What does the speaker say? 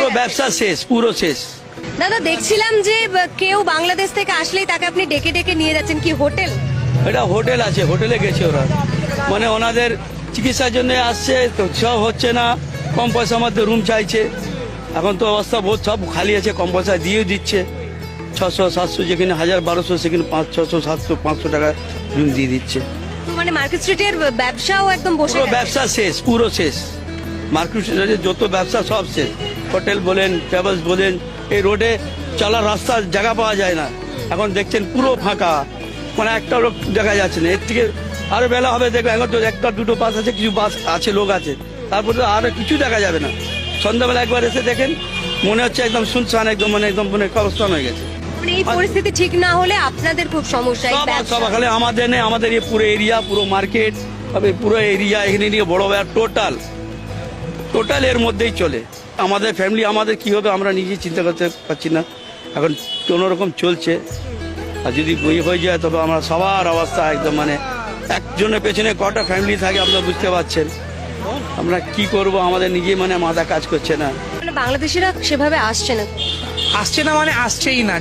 পুরো ব্যবসা শেষ পুরো শেষ। দাদা দেখছিলাম যে কেউ বাংলাদেশ থেকে আসলেই তাকে আপনি ডেকে ডেকে নিয়ে যাচ্ছেন। কি হোটেল? এটা হোটেল আছে হোটেলে গেছে ওরা। মানে ওনাদের চিকিৎসার জন্য আসছে তো সব হচ্ছে না। কম পয়সার মধ্যে রুম চাইছে। এখন তো অবস্থা বহুত সব খালি আছে কম পয়সা দিয়েও দিচ্ছে। ছশো সাতশো যেখানে হাজার বারোশো সেখানে পাঁচ ছশো সাতশো পাঁচশো টাকা রুম দিয়ে দিচ্ছে। মানে মার্কেট স্ট্রিটের ব্যবসাও একদম বসে ব্যবসা শেষ পুরো শেষ। মার্কেট যত ব্যবসা সব শেষ। হোটেল বলেন ট্রাভেলস বলেন এই রোডে চলার রাস্তার জায়গা পাওয়া যায় না। এখন দেখছেন পুরো ফাঁকা। মানে একটা লোক দেখা যাচ্ছে না। এর থেকে আরও বেলা হবে দেখবে এখন তো একটা দুটো বাস আছে কিছু বাস আছে লোক আছে। তারপরে তো আরও কিছু দেখা যাবে না। সন্ধ্যাবেলা একবার এসে দেখেন মনে হচ্ছে একদম শুনশান একদম মানে একদম মানে কবস্থান হয়ে গেছে। মানে এই পরিস্থিতি ঠিক না হলে আপনাদের খুব সমস্যা সব। খালি আমাদের নেই আমাদের এই পুরো এরিয়া পুরো মার্কেট তবে পুরো এরিয়া এখানে নিয়ে বড় বড় টোটাল টোটাল এর মধ্যেই চলে। আমাদের ফ্যামিলি আমাদের কি হবে আমরা নিজে চিন্তা করতে পারছি না। এখন কোনো রকম চলছে। আর যদি বই হয়ে যায় তবে আমরা সবার অবস্থা একদম মানে একজনের পেছনে কটা ফ্যামিলি থাকে আপনারা বুঝতে পারছেন। আমরা কি করব? আমাদের নিজে মানে মাথা কাজ করছে না। মানে বাংলাদেশিরা সেভাবে আসছে না। আসছে না মানে আসছেই না।